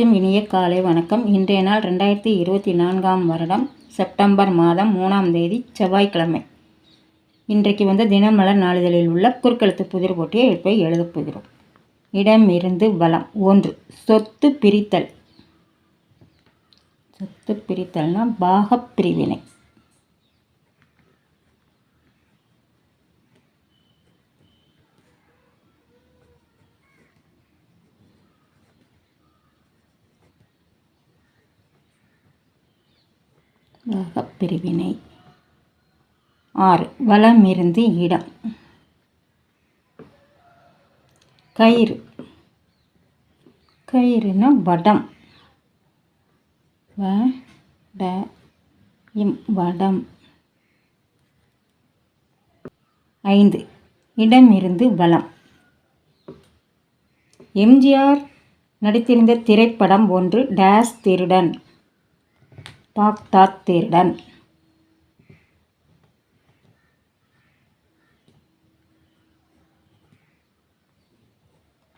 அனைவருக்கும் இனிய காலை வணக்கம். இன்றைய நாள் ரெண்டாயிரத்தி இருபத்தி நான்காம் வருடம் செப்டம்பர் மாதம் மூணாம் தேதி செவ்வாய்க்கிழமை. இன்றைக்கு வந்து தினமலர் நாளிதழில் உள்ள குறுக்கெழுத்து புதிர் போட்டியை இப்போ எழுதப் போகிறோம். இடம் இருந்து வளம். ஒன்று சொத்து பிரித்தல். சொத்து பிரித்தல்னால் பாகப் பிரிவினை ஆறு வளமிருந்து இடம். கயிறு. கயிறுனா வடம். வ ட இம் வடம். ஐந்து இடமிருந்து வளம். எம்ஜிஆர் நடித்திருந்த திரைப்படம் ஒன்று டேஸ் திருடன். பாக்தாத் திருடன்.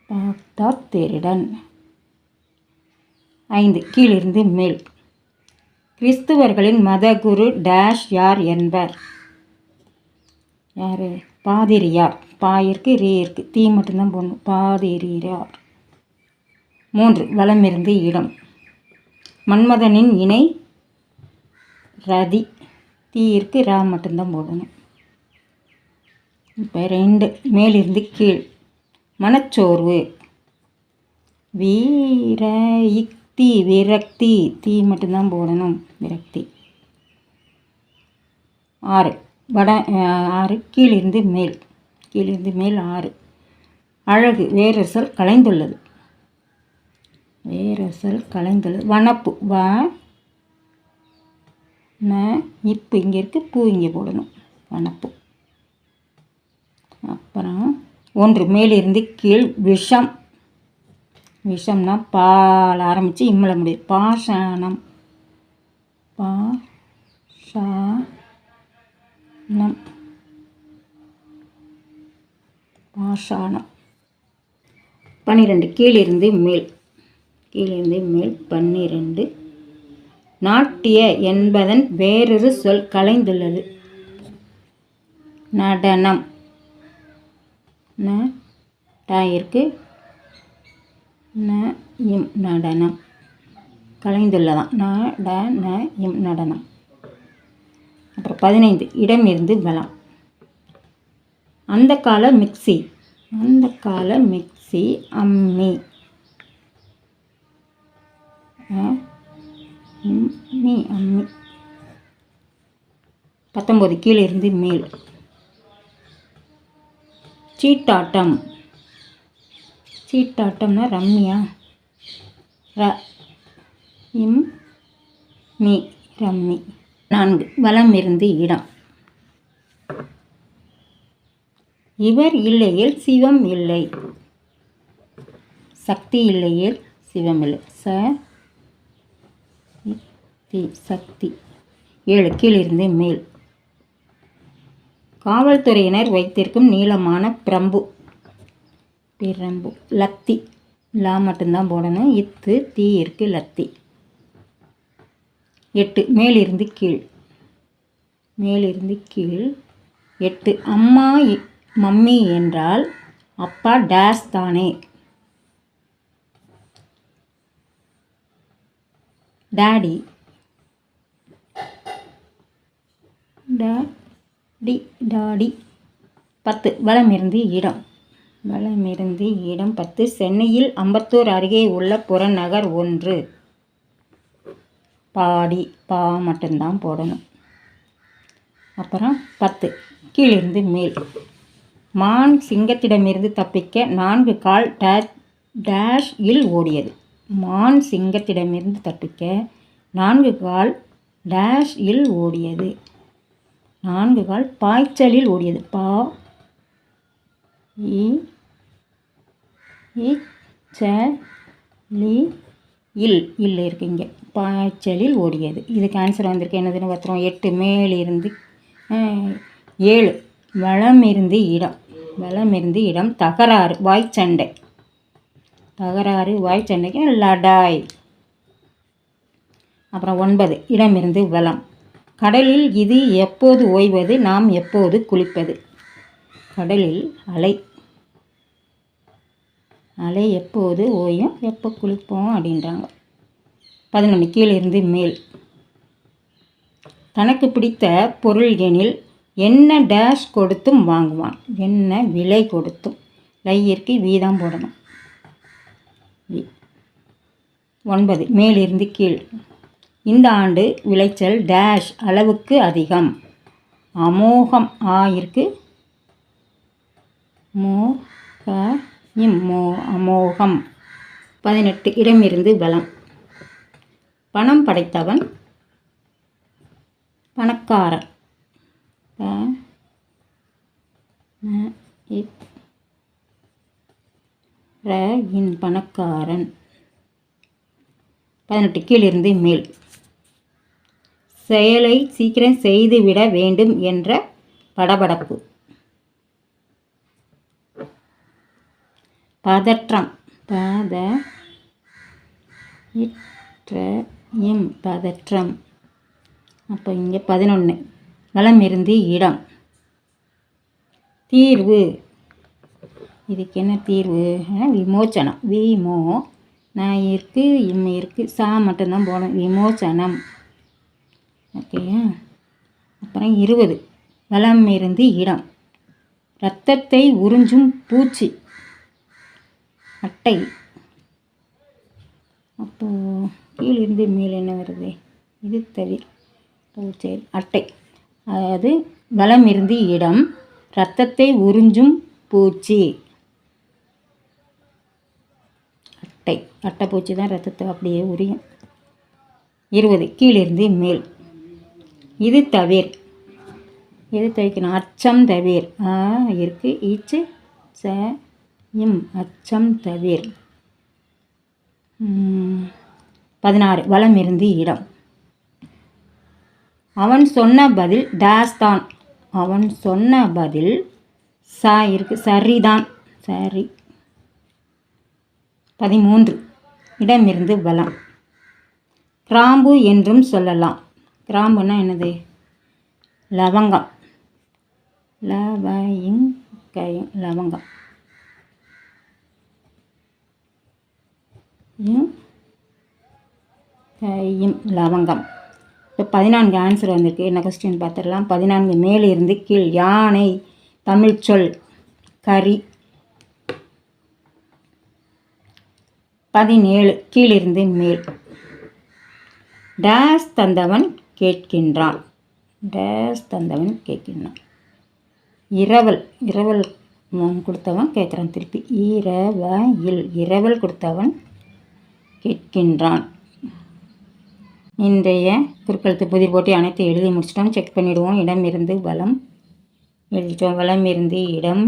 பாக்தாத் திருடன். ஐந்து கீழிருந்து மேல். கிறிஸ்துவர்களின் மதகுரு டேஷ் யார் என்பர். யார்? பாதிரியார். பாயிற்கு ரீ இருக்கு தீ மட்டும்தான் போடணும். பாதிரியார். மூன்று வளமிருந்து இடம். மன்மதனின் இணை ரதி. தீயிற்கு ரா மட்டும்தான் போடணும். இப்போ ரெண்டு மேலிருந்து கீழ். மனச்சோர்வு. வீர இக்தி விரக்தி. தீ மட்டும்தான் போடணும் விரக்தி. ஆறு வட ஆறு கீழிருந்து மேல். கீழிருந்து மேல் ஆறு. அழகு வேரசல் கலைந்துள்ளது. வேரசல் கலைந்துள்ளது. வனப்பு வ நான் இப்போ இங்கே இருக்க பூ இங்கே போடணும். வனப்பு அப்புறம் ஒன்று மேலிருந்து கீழ் விஷம். விஷம்னா பால் ஆரம்பித்து இம்மல முடியும் பாஷாணம். பா சாணம் பாஷாணம். பன்னிரெண்டு கீழிருந்து மேல். கீழிருந்து மேல் பன்னிரெண்டு. நாட்டிய என்பதன் வேறொரு சொல் கலைந்துள்ளது. நடனம். ந டாயிற்கு ந இம் நடனம். கலைந்துள்ளதான் ந ட ந இம் நடனம். அப்புறம் பதினைந்து. இடம் இருந்து பலம் அந்த கால மிக்சி. அந்த கால மிக்சி அம்மி. அம்மி அம்மி. பத்தொம்போது கீழே இருந்து மேல். சீட்டாட்டம். சீட்டாட்டம்னா ரம்மியா. ர இம் மி ரம்மி. நான்கு. வலம் இருந்து இடம். இவர் இல்லையில் சிவம் இல்லை. சக்தி இல்லையில் சிவம் இல்லை. ச தி சக்தி. ஏழு கீழிருந்து மேல். காவல்துறையினர் வைத்திருக்கும் நீளமான பிரம்பு. பிரம்பு. லத்தி. லா மட்டும்தான் போடணும். இத்து தீ இருக்கு லத்தி. எட்டு மேலிருந்து கீழ். மேலிருந்து கீழ். எட்டு அம்மா மம்மி என்றால் அப்பா டேஸ் தானே. டாடி. டி டாடி பத்து. வளமிருந்து இடம். வளமிருந்து இடம் பத்து. சென்னையில் அம்பத்தூர் அருகே உள்ள புறநகர் ஒன்று. பாடி பா மட்டும்தான் போடணும். அப்புறம் பத்து. கீழிருந்து மேல். மான் சிங்கத்திடமிருந்து தப்பிக்க நான்கு கால் டேஷ் டேஷ் இல் ஓடியது. மான் சிங்கத்திடமிருந்து தப்பிக்க நான்கு கால் டேஷ் இல் ஓடியது. நான்கு கால் பாய்ச்சலில் ஓடியது. பா இ இல். இல் இருக்கு இங்கே. பாய்ச்சலில் ஓடியது. இதுக்கு ஆன்சர் வந்திருக்கு. என்னதுன்னு பார்த்துருவோம் எட்டு. மேலிருந்து ஏழு. வளமிருந்து இடம். வளமிருந்து இடம். தகராறு. வாய்ச்சண்டை தகராறு வாய்ச்சண்டைக்கு லடாய். அப்புறம் ஒன்பது. இடமிருந்து வளம் கடலில் இது எப்போது ஓய்வது? நாம் எப்போது குளிப்பது? கடலில் அலை. அலை எப்போது ஓயும்? எப்போ குளிப்போம்? அப்படின்றாங்க. பதினொன்று கீழிருந்து மேல். தனக்கு பிடித்த பொருள் எனில் என்ன டேஷ் கொடுத்தும் வாங்குவான். என்ன விலை கொடுத்தும்? லையிற்கு வீதம் போடணும். வி. ஒன்பது மேலிருந்து கீழ். இந்த ஆண்டு விளைச்சல் டேஷ் அளவுக்கு அதிகம். அமோகம் ஆயிருக்கு மோ க இம் மோ அமோகம். பதினெட்டு இடமிருந்து பலம் பணம் படைத்தவன் பணக்காரன். ர இன் பணக்காரன். பதினெட்டு கீழிருந்து மேல். செயலை சீக்கிரம் செய்துவிட வேண்டும் என்ற படபடப்பு. பதற்றம். பத இற்ற இம் பதற்றம். அப்போ இங்கே பதினொன்று வளம் இருந்து இடம். தீர்வு. இதுக்கு என்ன தீர்வு? விமோச்சனம். விமோ நான் இருக்கு இம் இருக்குது சா மட்டும்தான் போகணும் விமோச்சனம். ஓகேயா அப்புறம் இருபது. வளம் இருந்து இடம். இரத்தத்தை உறிஞ்சும் பூச்சி. அட்டை. அப்போது கீழிருந்து மேல் என்ன வருது? இது தவிர ஓ, சரி. அட்டை. அதாவது வளம் இருந்து இடம். இரத்தத்தை உறிஞ்சும் பூச்சி. அட்டை. அட்டைப்பூச்சி தான் ரத்தத்தை அப்படியே உரியும். இருபது. கீழிருந்து மேல். இது தவிர். எது தவிர்க்கணும்? அச்சம் தவிர். ஆ இருக்கு. ஈச்சு ச இம். அச்சம் தவிர். பதினாறு. வளம் இருந்து இடம். அவன் சொன்ன பதில் டேஸ் தான் அவன் சொன்ன பதில் ச இருக்கு. சரிதான். சரி. பதிமூன்று. இடமிருந்து வளம். கிராம்பு என்றும் சொல்லலாம். கிராம்புனா என்னது? லவங்கம். லவயிங் கயம் லவங்கம். கையும் லவங்கம். இப்போ பதினான்கு ஆன்சர் வந்திருக்கு. என்ன கொஸ்டின் பார்த்துடலாம். பதினான்கு மேலே இருந்து கீழ் யானை தமிழ் சொல் கரி பதினேழு கீழிருந்து மேல். டேஸ் தந்தவன் கேட்கின்றான். டேஸ் தந்தவன் கேட்கின்றான். இரவல் இரவல் கொடுத்தவன் கேட்குறான் திருப்பி. இரவ இல் இரவல் கொடுத்தவன் கேட்கின்றான். இன்றைய குறுக்கெழுத்து புதிர் போட்டி அனைத்து எழுதி முடிச்சிட்டோம். செக் பண்ணிவிடுவோம் இடம் இருந்து வளம் எழுதிட்டோம். வளம் இருந்து இடம்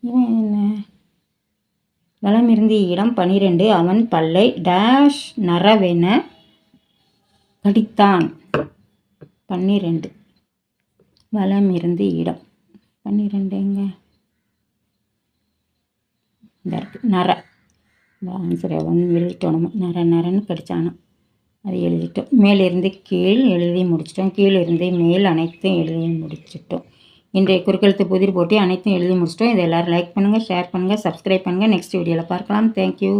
என்ன? வளம் இருந்து இடம் பனிரெண்டு. அவன் பல்லை டேஷ் நரவென படித்தான் பன்னிரெண்டு. வளம் இருந்து இடம். பன்னிரெண்டுங்க இந்த இருக்கு. நர. ஆன்சர் ஆன்சரை எழுதிட்டோம் நர நரன்னு கடிச்சானோ. அது எழுதிட்டோம். மேலிருந்து கீழ் எழுதி முடிச்சிட்டோம். கீழிருந்து மேல் அனைத்தும் எழுதி முடிச்சிட்டோம். இன்றைய குறுக்கெழுத்து புதிர் போட்டி அனைத்தும் எழுதி முடிச்சிட்டோம். இதை எல்லோரும் லைக் பண்ணுங்கள் ஷேர் பண்ணுங்கள் சப்ஸ்கிரைப் பண்ணுங்கள் நெக்ஸ்ட் வீடியோவில் பார்க்கலாம். தேங்க்யூ